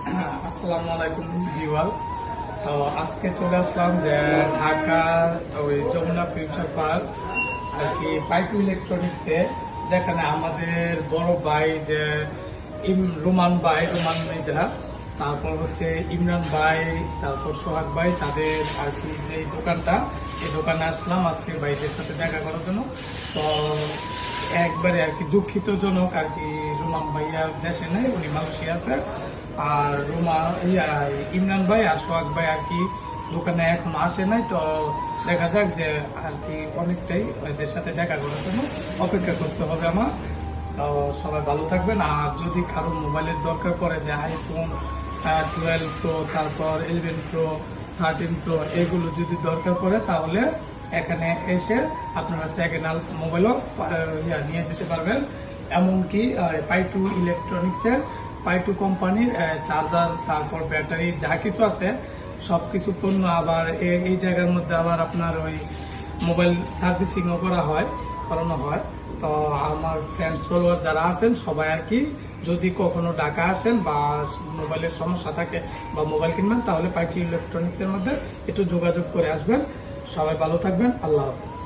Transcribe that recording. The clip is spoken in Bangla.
আসসালামু আলাইকুম ভিওয়াল তো আজকে চলে আসলাম যে ওই যমুনা ফিউচার পার্ক আর কি পাইপু ইলেকট্রনিক্সে, যেখানে আমাদের বড় ভাই যে ইম ভাই, রোমান মৃধা, তারপর হচ্ছে ইমরান ভাই, তারপর সোহাগ ভাই, তাদের আর কি যে দোকানটা, এই দোকানে আসলাম আজকে ভাইদের সাথে দেখা করার জন্য। তো একবারে আর কি দুঃখিতজনক আর কি, রুমান ভাইয়া দেশে নেই, উনি মালয়েশিয়া আছে। আর রুমা ইমরান ভাই আর সোহাগ ভাই আর কি দোকানে এখন আসে নাই, তো দেখা যাক যে আর কি অনেকটাই এদের সাথে দেখা করার জন্য অপেক্ষা করতে হবে আমার। তো সবাই ভালো থাকবেন, আর যদি কারও মোবাইলের দরকার পড়ে যে আইফোন টুয়েলভ প্রো তারপর ইলেভেন প্রো থার্টিন প্রো এগুলো যদি দরকার পড়ে তাহলে এখানে এসে আপনারা সেকেন্ড হ্যান্ড মোবাইলও নিয়ে যেতে পারবেন। এমনকি পাইটু ইলেকট্রনিক্সের পাইটু কোম্পানির চার্জার, তারপর ব্যাটারি, যা কিছু আছে সব কিছু পণ্য আবার এই জায়গার মধ্যে আবার আপনার ওই মোবাইল সার্ভিসিংও করা হয়, করানো হয়। তো আমার ফ্রেন্ডস ফলোয়ার যারা আছেন, সবাই আর কি, যদি কখনো ঢাকা আসেন বা মোবাইলের সমস্যা থাকে বা মোবাইল কিনবেন, তাহলে পাইটি ইলেকট্রনিক্সের মধ্যে একটু যোগাযোগ করে আসবেন। সবাই ভালো থাকবেন, আল্লাহ হাফিজ।